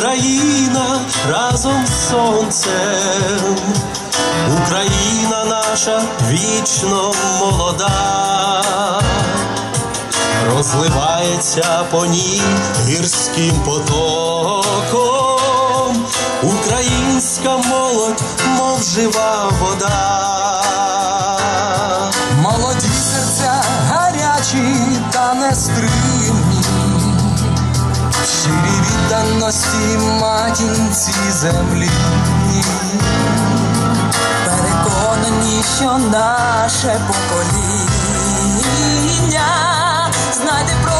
країна разом з сонцем, Україна наша вічно молода, розливається по ній гірським потоком, українська молодь, мов жива вода. вічності матінці землі, переконані, що наше покоління знайде про.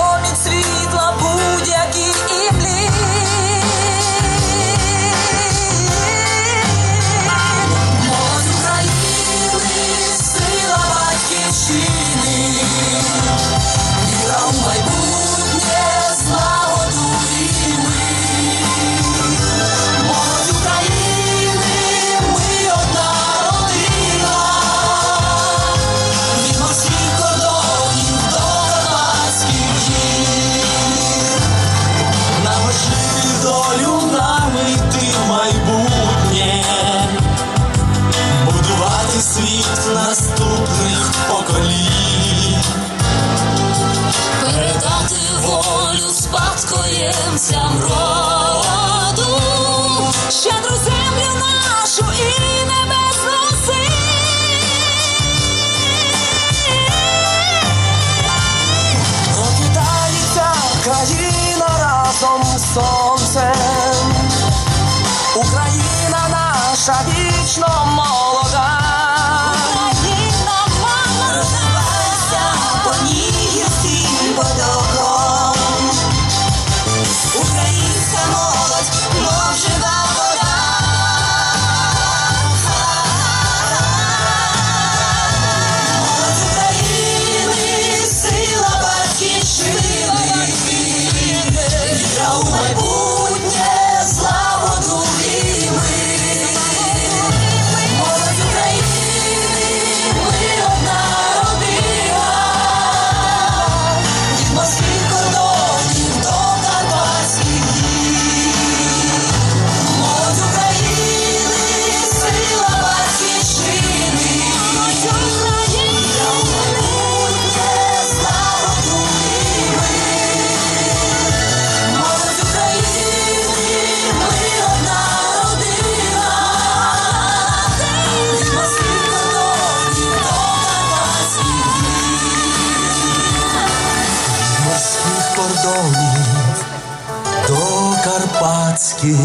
сонцям роду, щедру землю нашу і небесну силу. Прокидається країна разом з сонцем, Україна наша вічно мова. кордонів до Карпатських.